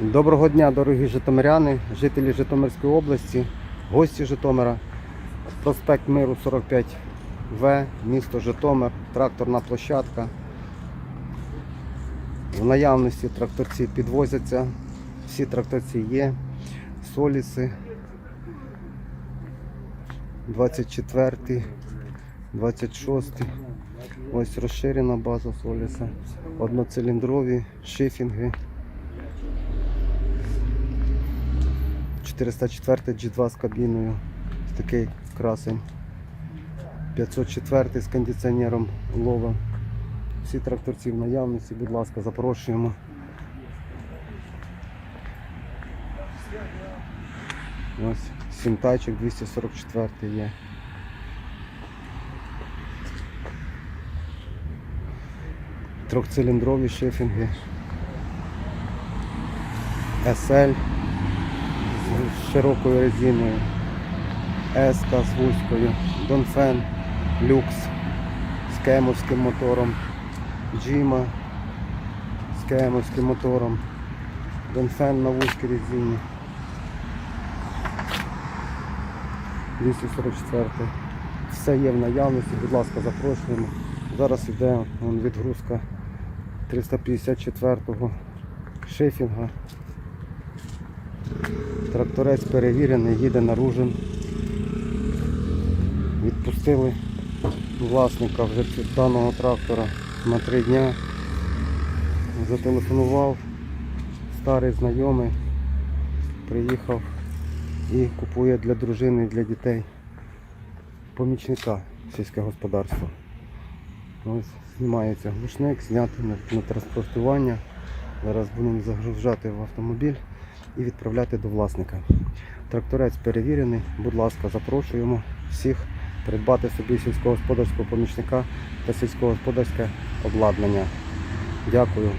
Доброго дня, дорогі житомиряни, жителі Житомирської області, гості Житомира. Проспект Миру 45В, місто Житомир, тракторна площадка. В наявності тракторці підвозяться, всі тракторці є, соліси. 24, 26. Ось розширена база соліса. Одноциліндрові шифінги. 404 G2 з кабіною. Такий красень. 504 з кондиціонером лова. Всі тракторці в наявності, будь ласка, запрошуємо. Ось сім тачок 244 є. Трьохциліндрові шифінги. SL з широкою резиною, Еска з вузькою, Донфен, Люкс з кемовським мотором, Джима з кемовським мотором, Донфен на вузькій резині. 244. Все є в наявності, будь ласка, запрошуємо. Зараз йде відгрузка 354-го шифінга. Тракторець перевірений, їде наружен. Відпустили власника вже даного трактора на три дня. Зателефонував старий знайомий, приїхав і купує для дружини для дітей помічника сільське господарство. Ось знімається глушник, знятий на, транспортування. Зараз будемо загружати в автомобіль і відправляти до власника. Тракторець перевірений, будь ласка, запрошуємо всіх придбати собі сільськогосподарського помічника та сільськогосподарське обладнання. Дякую.